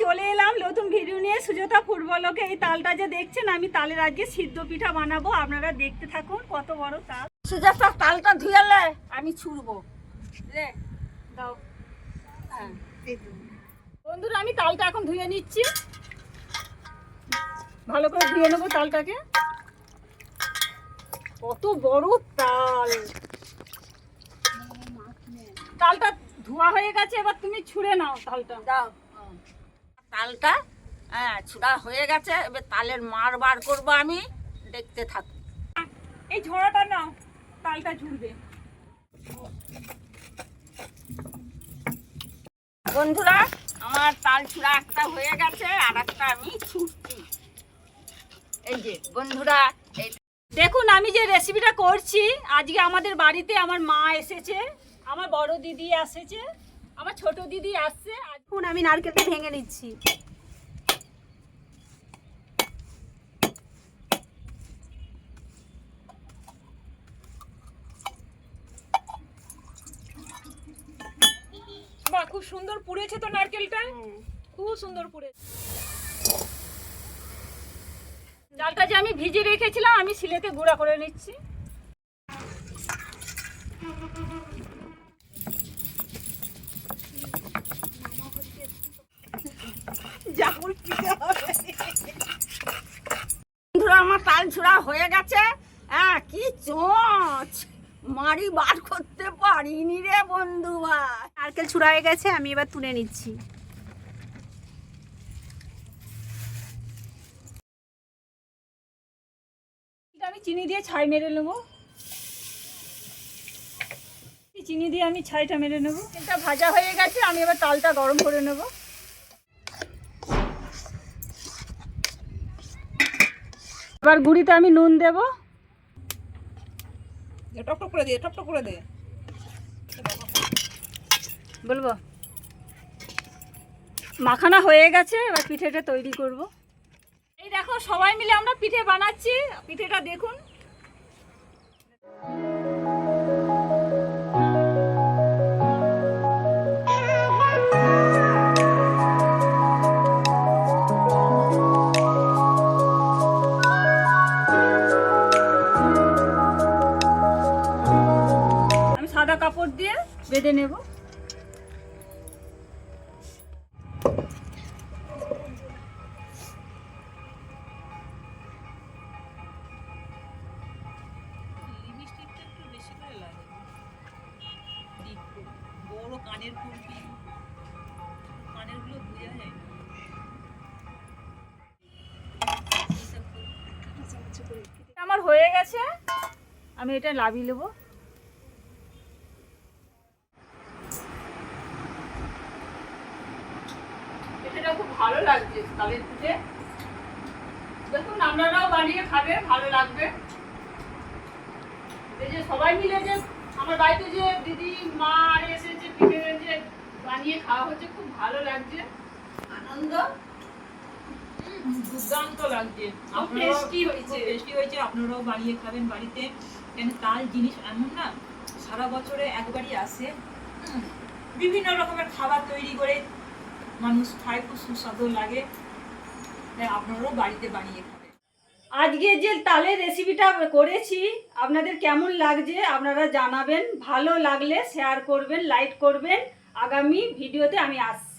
চলে এলাম নতুন ভিডিও নিয়ে। সুজাতা ফুটবলকে এই তালটা যে দেখছেন আমি তালের আজকে সিদ্ধ পিঠা বানাবো। আপনারা দেখতে থাকুন কত বড় তাল। সুজাতা তালটা ধুয়ালে আমি ছুড়বো। রে দাও। হ্যাঁ বন্ধুরা আমি তালটা এখন ধুয়ে নিচ্ছি। ভালো করে ধুয়ে নেব তালটাকে। কত বড় তাল। তালটা ধোয়া হয়ে গেছে এবার তুমি ছুঁড়ে নাও তালটা। দাও। তালটা হ্যাঁ ছুড়া হয়ে গেছে এবার তালের মার বার করব আমি দেখতে থাকো। এই ঝোড়াটা নাও তালটা ঝুড়বে। বন্ধুরা আমার তাল ছুড়া একটা হয়ে গেছে আর একটা আমি ছুটছি। এই যে বন্ধুরা এই দেখুন আমি যে রেসিপিটা করছি আজকে আমাদের বাড়িতে আমার মা এসেছে আমার বড় দিদি এসেছে আমার ছোট দিদি আসছে এখন আমি নারকেলটা ভেঙে নিচ্ছি। বাহ খুব সুন্দর পুড়েছে তো নারকেলটা। খুব সুন্দর পুড়েছে। ডালটা যে আমি ভিজে রেখেছিলাম আমি সিলেতে গুঁড়া করে নিচ্ছি। বন্ধুরা, আমার তাল ছুড়া হয়ে গেছে। হ্যাঁ কি চোঁচ। মারি বার করতে পারিনি রে বন্ধু ভাই। নারকেল ছুড়া হয়ে গেছে, আমি এবার তুলে নিচ্ছি। আমি চিনি দিয়ে ছাই মেরে নেব। চিনি দিয়ে আমি ছাইটা মেরে নেব। এটা ভাজা হয়ে গেছে, আমি এবার তালটা গরম করে নেব। এবার গুঁড়িতে আমি নুন দেব। টপ করে দিয়ে টপ করে দিয়ে বলব? মাখানা হয়ে গেছে এবার পিঠেটা তৈরি করব। এই দেখো সবাই মিলে আমরা পিঠে বানাচ্ছি। পিঠেটা দেখুন। দিয়ে বেঁধে নেব। কানের কুর্তি কানেরগুলো বোঝা যায় না আমার হয়ে গেছে। আমি এটা লাভিয়ে নেব। পিঠেটা খুব ভালো লাগছে তালের পিঠে দেখুন আপনারাও বানিয়ে খাবে ভালো লাগবে। এই যে সবাই মিলে যে আমার বাড়িতে যে দিদি মা আর এসেছে পিঠে যে বানিয়ে খাওয়া হচ্ছে খুব ভালো লাগছে। আনন্দ? দুর্দান্ত লাগছে। আপনারাও টেস্টি হয়েছে। টেস্টি হয়েছে আপনারাও বানিয়ে খাবেন বাড়িতে। কেন তাল জিনিস এমন না সারা বছরে একবারই আসে। হুম, বিভিন্ন রকমের খাবার তৈরি করে মানুষ খায়, খুব সুস্বাদু লাগে। আপনারাও বাড়িতে বানিয়ে আজকে যে তালের রেসিপিটা করেছি, আপনাদের কেমন লাগছে আপনারা জানাবেন। ভালো লাগলে শেয়ার করবেন লাইক করবেন। আগামী ভিডিওতে আমি আসছি।